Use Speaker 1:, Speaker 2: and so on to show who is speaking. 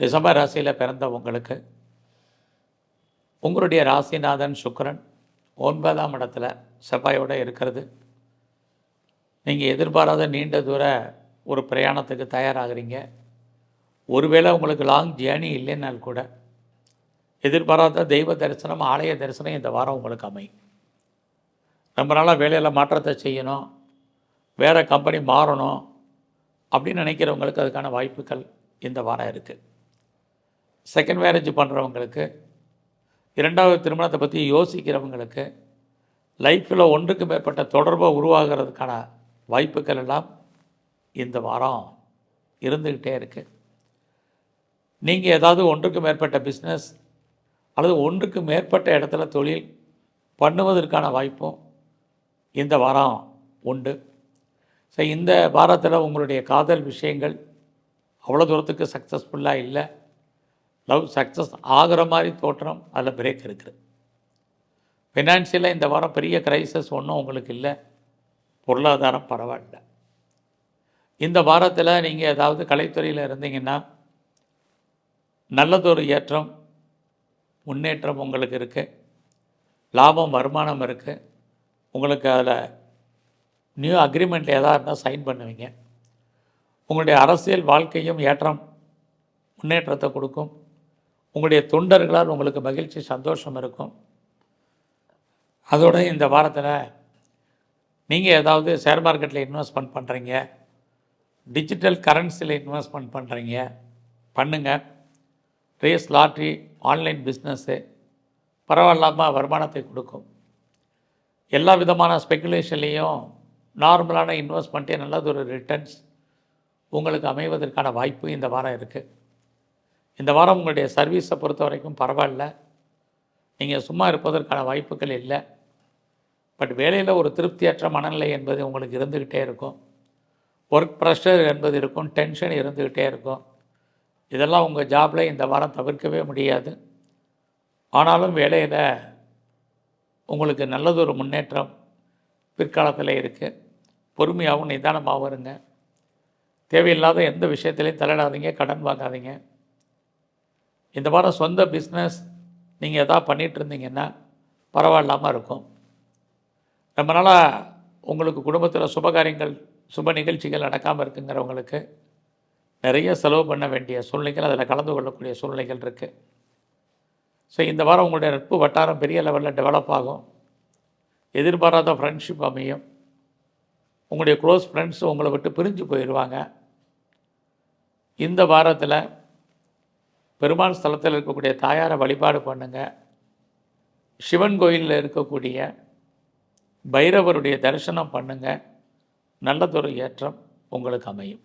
Speaker 1: ரிஷப ராசியில் பிறந்த உங்களுக்கு உங்களுடைய ராசிநாதன் சுக்கரன் ஒன்பதாம் இடத்துல செவ்வாயோடு இருக்கிறது. நீங்கள் எதிர்பாராத நீண்ட தூர ஒரு பிரயாணத்துக்கு தயாராகிறீங்க. ஒருவேளை உங்களுக்கு லாங் ஜேர்னி இல்லைன்னால் கூட எதிர்பாராத தெய்வ தரிசனம் ஆலய தரிசனம் இந்த வாரம் உங்களுக்கு அமையும். ரொம்ப நாளாக வேலையில் மாற்றத்தை செய்யணும். வேறு கம்பெனி மாறணும் அப்படின்னு நினைக்கிறவங்களுக்கு அதுக்கான வாய்ப்புகள் இந்த வாரம் இருக்குது செகண்ட் மேரேஜ் பண்ணுறவங்களுக்கு இரண்டாவது திருமணத்தை பற்றி யோசிக்கிறவங்களுக்கு லைஃப்பில் ஒன்றுக்கு மேற்பட்ட தொடர்பை உருவாகிறதுக்கான வாய்ப்புகள் எல்லாம் இந்த வாரம் இருந்துக்கிட்டே இருக்குது நீங்கள் ஏதாவது ஒன்றுக்கு மேற்பட்ட பிஸ்னஸ் அல்லது ஒன்றுக்கு மேற்பட்ட இடத்துல தொழில் பண்ணுவதற்கான வாய்ப்பும் இந்த வாரம் உண்டு. ஸோ இந்த வாரத்தில் உங்களுடைய காதல் விஷயங்கள் அவ்வளோ தூரத்துக்கு சக்ஸஸ்ஃபுல்லாக இல்லை. லவ் சக்ஸஸ் ஆகிற மாதிரி தோற்றம் அதில் பிரேக் இருக்குது. ஃபினான்ஷியலாக இந்த வாரம் பெரிய கிரைசஸ் ஒன்றும் உங்களுக்கு இல்லை. பொருளாதாரம் பரவாயில்ல. இந்த வாரத்தில் நீங்கள் ஏதாவது கலைத்துறையில் இருந்தீங்கன்னா நல்லதொரு ஏற்றம் முன்னேற்றம் உங்களுக்கு இருக்குது லாபம் வருமானம் இருக்குது உங்களுக்கு அதில் நியூ அக்ரிமெண்ட் எதாக இருந்தால் சைன் பண்ணுவீங்க. உங்களுடைய அரசியல் வாழ்க்கையும் ஏற்றம் முன்னேற்றத்தை கொடுக்கும். உங்களுடைய தொண்டர்களால் உங்களுக்கு மகிழ்ச்சி சந்தோஷம் இருக்கும். அதோட இந்த வாரத்தில் நீங்கள் ஏதாவது ஷேர் மார்க்கெட்டில் இன்வெஸ்ட்மெண்ட் பண்ணுறீங்க டிஜிட்டல் கரன்சியில் இன்வெஸ்ட்மெண்ட் பண்ணுறீங்க பண்ணுங்கள் ரேஸ் லாட்ரி ஆன்லைன் பிஸ்னஸ்ஸு பரவாயில்லாமல் வருமானத்தை கொடுக்கும். எல்லா விதமான ஸ்பெக்குலேஷன்லேயும் நார்மலான இன்வெஸ்ட்மெண்ட்டே ஒரு ரிட்டர்ன்ஸ் உங்களுக்கு அமைவதற்கான வாய்ப்பு இந்த வாரம் இருக்குது இந்த வாரம் உங்களுடைய சர்வீஸை பொறுத்த வரைக்கும் பரவாயில்ல. நீங்கள் சும்மா இருப்பதற்கான வாய்ப்புகள் இல்லை. பட் வேலையில் ஒரு திருப்தியற்ற மனநிலை என்பது உங்களுக்கு இருந்துக்கிட்டே இருக்கும். ஒர்க் ப்ரெஷர் என்பது இருக்கும் டென்ஷன் இருந்துக்கிட்டே இருக்கும். இதெல்லாம் உங்கள் ஜாபில் இந்த வாரம் தவிர்க்கவே முடியாது. ஆனாலும் வேலையில் உங்களுக்கு நல்லதொரு முன்னேற்றம் பிற்காலத்தில் இருக்குது பொறுமையாகவும் நிதானமாகவும் இருங்க. தேவையில்லாத எந்த விஷயத்திலையும் தலையிடாதீங்க கடன் வாங்காதீங்க. இந்த வாரம் சொந்த பிஸ்னஸ் நீங்கள் எதாவது பண்ணிகிட்டு இருந்தீங்கன்னா பரவாயில்லாமல் இருக்கும். ரொம்ப நாளாக உங்களுக்கு குடும்பத்தில் சுபகாரியங்கள் சுப நிகழ்ச்சிகள் நடக்காமல் இருக்குங்கிறவங்களுக்கு நிறைய செலவு பண்ண வேண்டிய சூழ்நிலைகள் அதில் கலந்து கொள்ளக்கூடிய சூழ்நிலைகள் இருக்குது ஸோ இந்த வாரம் உங்களுடைய நட்பு வட்டாரம் பெரிய லெவலில் டெவலப் ஆகும். எதிர்பாராத ஃப்ரெண்ட்ஷிப் அமையும். உங்களுடைய க்ளோஸ் ஃப்ரெண்ட்ஸ் உங்களை விட்டு பிரிஞ்சு போயிடுவாங்க இந்த வாரத்தில் பெருமாள் ஸ்தலத்தில் இருக்கக்கூடிய தாயாரை வழிபாடு பண்ணுங்கள் சிவன் கோயிலில் இருக்கக்கூடிய பைரவருடைய தரிசனம் பண்ணுங்கள் நல்லதொரு ஏற்றம் உங்களுக்கு அமையும்.